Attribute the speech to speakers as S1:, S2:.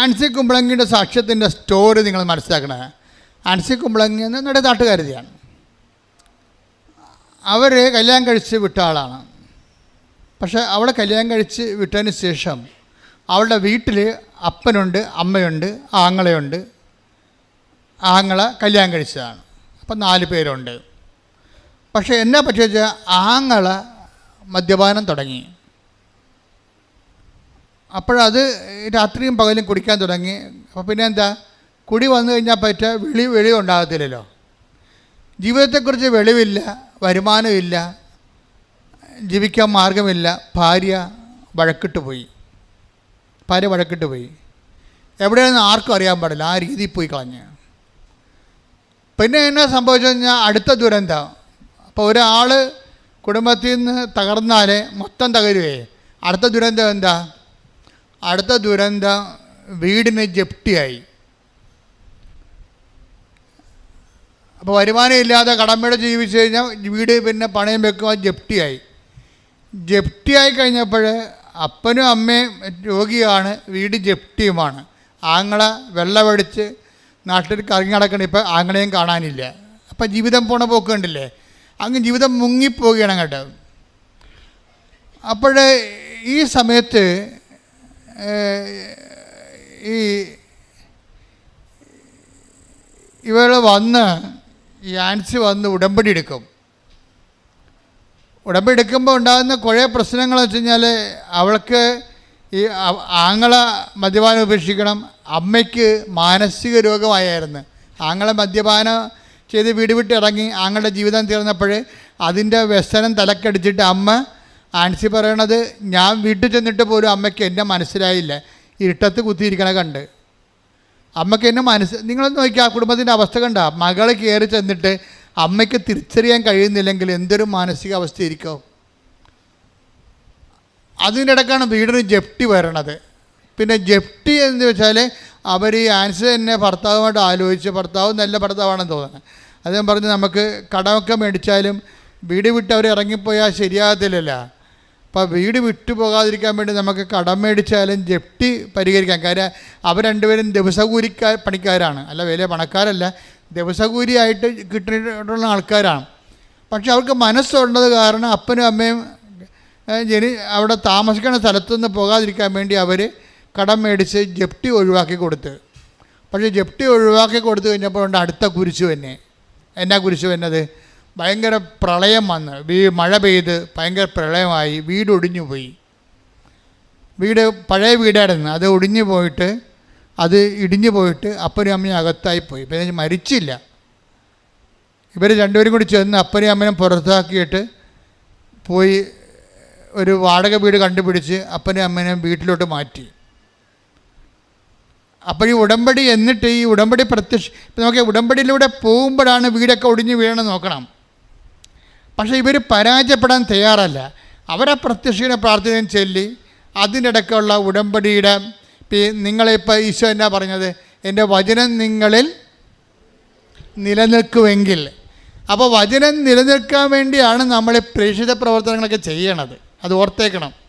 S1: Ancy കുമ്പളങ്ങിയുടെ സാക്ഷ്യത്തിന്റെ story നിങ്ങൾ മനസ്സിലാക്കണേ. അൻസി കുമ്പളങ്ങി എന്ന് നമ്മുടെ നാട്ടുകാരുതിയാണ് അവർ കല്യാണം കഴിച്ച് വിട്ട ആളാണ്. പക്ഷേ അവളെ കല്യാണം കഴിച്ച് വിട്ടതിന് ശേഷം അവളുടെ വീട്ടിൽ അപ്പനുണ്ട് അമ്മയുണ്ട് ആങ്ങളയുണ്ട്. ആങ്ങളെ കല്യാണം കഴിച്ചതാണ്. അപ്പം നാല് പേരുണ്ട്. പക്ഷേ എന്നാ പറ്റി വെച്ചാൽ ആങ്ങള മദ്യപാനം തുടങ്ങി. അപ്പോഴത് രാത്രിയും പകലും കുടിക്കാൻ തുടങ്ങി. അപ്പോൾ പിന്നെ എന്താ കുടി വന്നു കഴിഞ്ഞാൽ പറ്റ വെളി വെളി ഉണ്ടാകത്തില്ലല്ലോ. ജീവിതത്തെക്കുറിച്ച് വെളിവില്ല വരുമാനമില്ല ജീവിക്കാൻ മാർഗമില്ല. ഭാര്യ വഴക്കിട്ട് പോയി. ഭാര്യ വഴക്കിട്ട് പോയി. എവിടെയാണെന്ന് ആർക്കും അറിയാൻ പാടില്ല. ആ രീതിയിൽ പോയി കളഞ്ഞ്. പിന്നെ എന്നാ സംഭവിച്ചു കഴിഞ്ഞാൽ അടുത്ത ദുരന്തം. അപ്പോൾ ഒരാൾ കുടുംബത്തിൽ നിന്ന് തകർന്നാൽ മൊത്തം തകരുവേ. അടുത്ത ദുരന്തം എന്താ? അടുത്ത ദുരന്തം വീടിന് ജപ്തിയായി. അപ്പോൾ വരുമാനം ഇല്ലാതെ കടമയുടെ ജീവിച്ചു കഴിഞ്ഞാൽ വീട് പിന്നെ പണയം വെക്കുക ജപ്തിയായി. ജപ്തിയായി കഴിഞ്ഞപ്പോൾ അപ്പനും അമ്മയും രോഗിയാണ് വീട് ജപ്തിയുമാണ്. ആങ്ങളെ വെള്ളമടിച്ച് നാട്ടിൽ കറങ്ങി നടക്കണം ഇപ്പം ആങ്ങളെയും കാണാനില്ല. അപ്പം ജീവിതം പോണ പോക്ക് കണ്ടില്ലേ? അങ്ങ് ജീവിതം മുങ്ങിപ്പോവുകയാണ് കേട്ടോ അപ്പോൾ ഈ സമയത്ത് ഈ ഇവൾ വന്ന് ഈ ആൻസി വന്ന് ഉടമ്പടി എടുക്കും. ഉടമ്പടി എടുക്കുമ്പോൾ ഉണ്ടാകുന്ന കുറേ പ്രശ്നങ്ങൾ വെച്ച് കഴിഞ്ഞാൽ അവൾക്ക് ഈ ആങ്ങള മദ്യപാനം ഉപേക്ഷിക്കണം. അമ്മയ്ക്ക് മാനസിക രോഗമായിരുന്നു ആങ്ങള മദ്യപാനം ചെയ്ത് വീട് വിട്ട് ഇറങ്ങി ആങ്ങളുടെ ജീവിതം തീർന്നപ്പോൾ അതിന്റെ വ്യസനം തലക്കടിച്ചിട്ട് അമ്മ ആൻസി പറയണത് ഞാൻ വീട്ടിൽ ചെന്നിട്ട് പോലും അമ്മയ്ക്ക് എന്നെ മനസ്സിലായില്ല. ഇരുട്ടത്ത് കുത്തിയിരിക്കണ കണ്ട്. അമ്മയ്ക്ക് എന്നെ മനസ്സ് നിങ്ങളൊന്ന് നോക്കിയാൽ ആ കുടുംബത്തിന്റെ അവസ്ഥ കണ്ട? മകളെ കയറി ചെന്നിട്ട് അമ്മയ്ക്ക് തിരിച്ചറിയാൻ കഴിയുന്നില്ലെങ്കിൽ എന്തൊരു മാനസികാവസ്ഥയായിരിക്കും? അതിന്റെ ഇടക്കാണ് വീടിന് ജപ്തി വരണത്. പിന്നെ ജപ്തി എന്ന് വെച്ചാൽ അവർ ഈ ആൻസർ തന്നെ ഭർത്താവുമായിട്ട് ആലോചിച്ച് ഭർത്താവ് നല്ല ഭർത്താവാണെന്ന് തോന്നുന്നത് അദ്ദേഹം പറഞ്ഞ് നമുക്ക് കടമൊക്കെ മേടിച്ചാലും വീട് വിട്ട് അവർ ഇറങ്ങിപ്പോയാൽ ശരിയാകത്തില്ലല്ലോ. അപ്പോൾ വീട് വിട്ടു പോകാതിരിക്കാൻ വേണ്ടി നമുക്ക് കടം മേടിച്ചാലും ജപ്തി പരിഹരിക്കാം. കാര്യം അവർ രണ്ടുപേരും ദിവസകൂലിക്കാർ പണിക്കാരാണ്. അല്ല വലിയ പണക്കാരല്ല. ദിവസകൂലിയായിട്ട് കിട്ടിയിട്ടുള്ള ആൾക്കാരാണ്. പക്ഷെ അവർക്ക് മനസ്സുള്ളത് കാരണം അപ്പനും അമ്മയും ജനി അവിടെ താമസിക്കുന്ന സ്ഥലത്തുനിന്ന് പോകാതിരിക്കാൻ വേണ്ടി അവർ കടം മേടിച്ച് ജപ്തി ഒഴിവാക്കി കൊടുത്ത്. പക്ഷേ ജപ്തി ഒഴിവാക്കി കൊടുത്തു കഴിഞ്ഞപ്പോൾ അടുത്ത കുരിശു തന്നെ എന്നാ കുരിശു വന്നത്? ഭയങ്കര പ്രളയം വന്ന് വീ മഴ പെയ്ത് ഭയങ്കര പ്രളയമായി വീട് ഒടിഞ്ഞു പോയി. വീട് പഴയ വീടായിരുന്നു. അത് ഒടിഞ്ഞു പോയിട്ട് അത് ഇടിഞ്ഞു പോയിട്ട് അപ്പനും അമ്മയും അകത്തായി പോയി. പിന്നെ മരിച്ചില്ല. ഇവർ രണ്ടുപേരും കൂടി ചെന്ന് അപ്പനും അമ്മനും പുറത്താക്കിയിട്ട് പോയി ഒരു വാടക വീട് കണ്ടുപിടിച്ച് അപ്പനും അമ്മനെയും വീട്ടിലോട്ട് മാറ്റി. അപ്പോൾ ഈ ഉടമ്പടി എന്നിട്ട് ഈ ഉടമ്പടി പ്രത്യക്ഷ ഇപ്പം നോക്കിയാൽ ഉടമ്പടിയിലൂടെ പോകുമ്പോഴാണ് വീടൊക്കെ ഒടിഞ്ഞു വീഴണം നോക്കണം. പക്ഷേ ഇവർ പരാജയപ്പെടാൻ തയ്യാറല്ല. അവരെ പ്രത്യക്ഷീണ പ്രാർത്ഥനയും ചൊല്ലി അതിനിടയ്ക്കുള്ള ഉടമ്പടിയുടെ നിങ്ങളിപ്പോൾ ഈശോ എന്നാ പറഞ്ഞത്? എന്റെ വചനം നിങ്ങളിൽ നിലനിൽക്കുമെങ്കിൽ. അപ്പോൾ വചനം നിലനിൽക്കാൻ വേണ്ടിയാണ് നമ്മൾ പ്രേക്ഷിത പ്രവർത്തനങ്ങളൊക്കെ ചെയ്യണത്. അത് ഓർത്തേക്കണം.